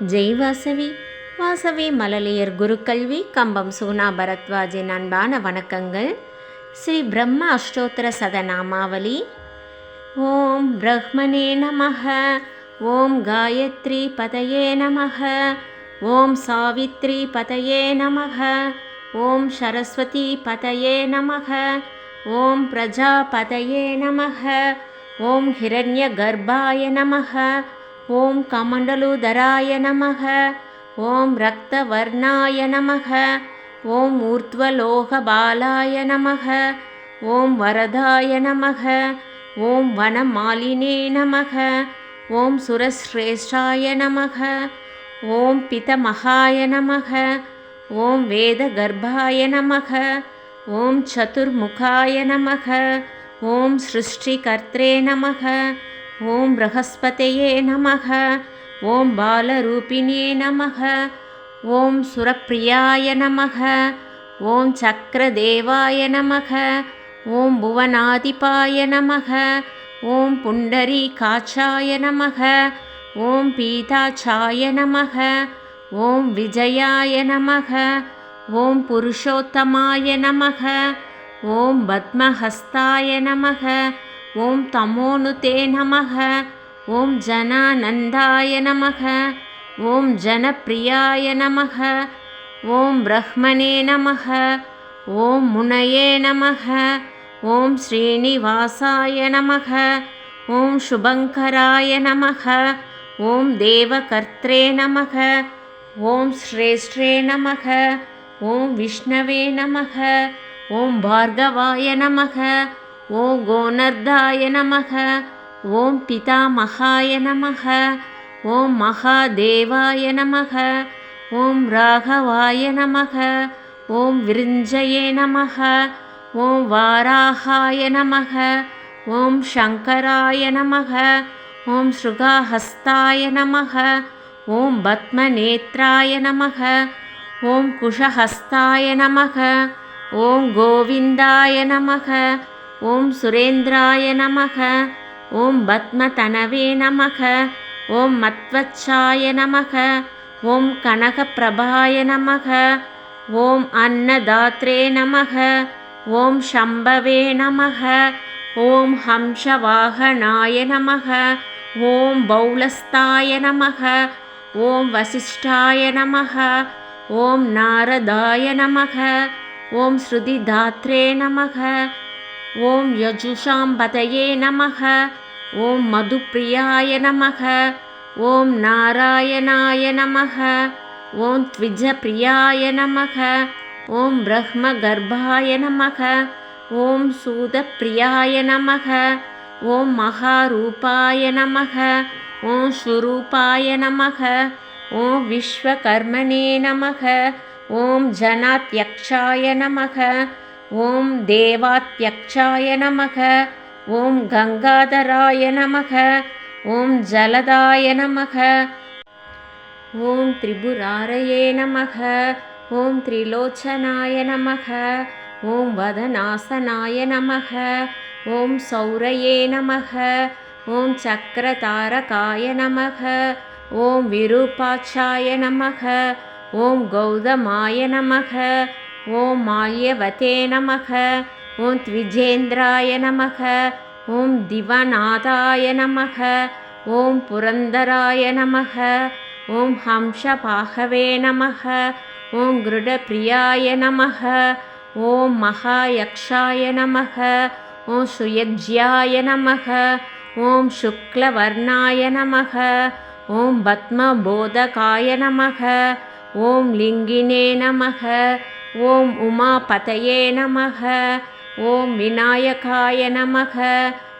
ஜெய் வாசவி. வாசவி மலலியர் குருக்கல்வி கம்பம் சுகுணா பரத்வாஜின் அன்பான வணக்கங்கள். ஸ்ரீ பிரம்ம அஷ்டோத்திர சதநாமாவளி. ஓம் பிரஹ்மனே நமக. ஓம் காயத்ரி பதயே நமக. ஓம் சாவித்ரி பதயே நமக. ஓம் சரஸ்வதி பதயே நமக. ஓம் பிரஜாபதயே நமக. ஓம் ஹிரண்யகர்ப்பாய நமக. ஓம் கமண்டலுதராய நமः ஓம் ரக்தவர்ணாய நமः ஓம் ஊர்த்வலோகபாலாய நமः ஓம் வரதாய நமः ஓம் வனமாலினே நமः ஓம் சுரஸ்ரேஷ்டாய நமः ஓம் பிதமகாய நமः ஓம் வேதகர்ப்பாய நமः ஓம் சதுர்முகாய நமः ஓம் சிருஷ்டிகர்த்ரே நமः ஓம் பிரகஸ்பதயே நமக ஓம் பாலரூபிணியே நமக ஓம் சுரப்பிரியாய நமக ஓம் சக்கரதேவாய நமக ஓம் புவனாதிபாய நமக ஓம் புண்டரி காச்சாய நமக ஓம் பீதாச்சாய நமக ஓம் விஜயாய நமக ஓம் புருஷோத்தமாய நமக ஓம் பத்மஹஸ்தாய நமக ॐ तमोनुते नमः ॐ जनानन्दाय नमः ॐ जनप्रियाय नमः ॐ ब्रह्मणे नमः ॐ मुनये नमः ॐ श्रीनिवासाय नमः ॐ शुभङ्कराय नमः ॐ देवकर्त्रे नमः ॐ श्रेष्ठे नमः ॐ विष्णवे नमः ॐ भार्गवाय नमः ஓம் கோனர்தாய நமக ஓம் பிதாமகாய நமக ஓம் மகாதேவாய நமக ஓம் ராகவாய நமக ஓம் விருஞ்சயே நமக ஓம் வாராகாய நமக ஓம் சங்கராய நமக ஓம் ஸ்ருகாஹஸ்தாய நமக ஓம் பத்மநேத்ராய நமக ஓம் குஷஹஸ்தாய நமக ஓம் கோவிந்தாய நமக ஓம் சுரேந்திராய நமக ஓம் பத்மதனவே நமக ஓம் மத்வச்சாய நமக ஓம் கனகப்பிரபாய நமக ஓம் அன்னதாத்ரே நமக ஓம் சம்பவே நமக ஓம் ஹம்சவாகனாய நமக ஓம் பௌலஸ்தாய நமக ஓம் வசிஷ்டாய நமக ஓம் நாரதாய நமக ஓம் ஸ்ருதிதாத்ரே நமக ஓம் யஜுஷாம்பதயே நமக ஓம் மதுப்பிரியாய நமக ஓம் நாராயணாய நமக ஓம் த்விஜப்பிரியாய நமக ஓம் பிரம்மகர்ப்பாய நமக ஓம் சூதப்பிரியாய நமக ஓம் மகாரூபாய நமக ஓம் ஸ்வரூபாய நமக ஓம் விஸ்வகர்மணே நமக ஓம் ஜனாத்யக்ஷாய நமக ஓம் தேவாத்யக்ஷாய நமக ஓம் கங்காதராய நமக ஓம் ஜலதாய நமக ஓம் திரிபுராரயே நமக ஓம் திரிலோச்சனாய நமக ஓம் வதநாசனாய நமக ஓம் சௌரையே நமக ஓம் சக்கரதாரகாய நமக ஓம் விரூபாட்சாய நமக ஓம் கௌதமாய நமக ஓம் மால்யவதே நமக ஓம் த்விஜேந்திராய நமக ஓம் திவநாதாய நமக ஓம் புரந்தராய நமக ஓம் ஹம்சபாகவே நமக ஓம் கிருடப்பிரியாய நமக ஓம் மகாயக்ஷாய நமக ஓம் சுயஜ்யாய நமக ஓம் சுக்லவர்ணாய நமக ஓம் பத்மபோதகாய நமக ஓம் லிங்கினே நமக ஓம் உமாபதயே நமக ஓம் விநாயகாய நமக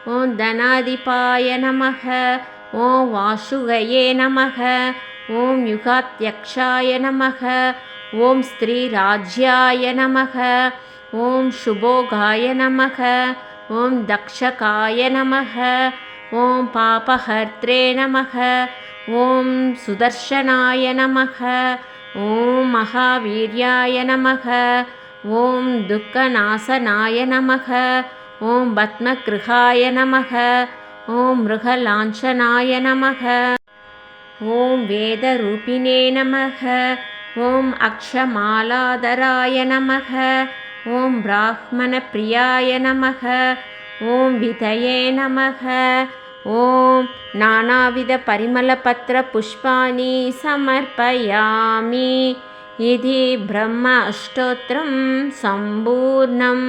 ஓம் தனாதிபாய நமக ஓம் வாசுகையே நமக ஓம் யுகாத்யக்ஷாய நமக ஓம் ஸ்ரீராஜ்யாய நமக ஓம் சுபோகாய நமக ஓம் தக்ஷகாய நமக ஓம் பாபஹர்த்ரே நமக ஓம் சுதர்ஷனாய நமக ஓம் மகாவீர்யாய நமக ஓம் துக்கநாசனாய நமக ஓம் பத்மகிருகாய நமக ஓம் மிருகலாஞ்சனாய நமக ஓம் வேதரூபிணே நமக ஓம் அக்ஷமாலாதராய நமக ஓம் பிராமணப்பிரியாய நமக ஓம் விதயே நமக ఓం నానావిధ పరిమళపత్ర పుష్పాని సమర్పయామి. ఇది బ్రహ్మ అష్టోత్రం సంపూర్ణం.